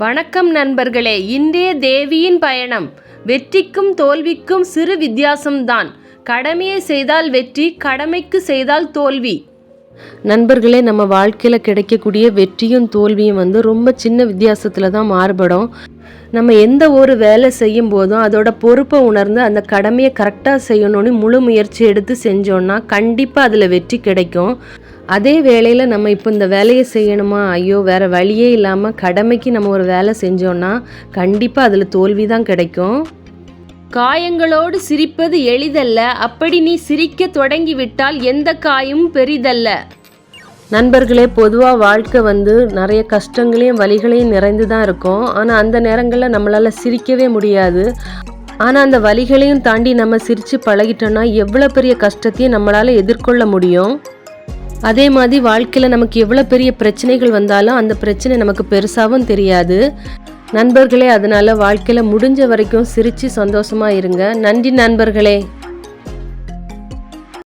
வணக்கம் நண்பர்களே இன்றைய தேவியின் பயணம். வெற்றிக்கும் தோல்விக்கும் சிறு வித்தியாசம்தான். கடமையை செய்தால் வெற்றி கடமைக்கு செய்தால் தோல்வி. நண்பர்களே நம்ம வாழ்க்கையில் கிடைக்கக்கூடிய வெற்றியும் தோல்வியும் வந்து ரொம்ப சின்ன வித்தியாசத்தில் தான் மாறுபடும். நம்ம எந்த ஒரு வேலை செய்யும் போதும் அதோட பொறுப்பை உணர்ந்து அந்த கடமையை கரெக்டாக செய்யணும்னு முழு முயற்சி எடுத்து செஞ்சோன்னா கண்டிப்பாக அதில் வெற்றி கிடைக்கும். அதே வேளையில் நம்ம இப்போ இந்த வேலையை செய்யணுமா? ஐயோ வேறு வழியே இல்லாமல் கடமைக்கு நம்ம ஒரு வேலை செஞ்சோன்னா கண்டிப்பாக அதில் தோல்வி தான் கிடைக்கும். காயங்களோடு சிரிப்பது எளிதல்ல. அப்படி நீ சிரிக்க தொடங்கிவிட்டால் எந்த காயமும் பெரிதல்ல. நண்பர்களே பொதுவாக வாழ்க்கை வந்து நிறைய கஷ்டங்களையும் வலிகளையும் நிறைந்து தான் இருக்கும். ஆனால் அந்த நேரங்களில் நம்மளால் சிரிக்கவே முடியாது. ஆனால் அந்த வலிகளையும் தாண்டி நம்ம சிரித்து பழகிட்டோன்னா எவ்வளோ பெரிய கஷ்டத்தையும் நம்மளால் எதிர்கொள்ள முடியும்? அதே மாதிரி வாழ்க்கையில் நமக்கு எவ்வளோ பெரிய பிரச்சனைகள் வந்தாலும் அந்த பிரச்சனை நமக்கு பெருசாகவும் தெரியாது. நண்பர்களே அதனால் வாழ்க்கையில் முடிஞ்ச வரைக்கும் சிரித்து சந்தோஷமாக இருங்க. நன்றி நண்பர்களே.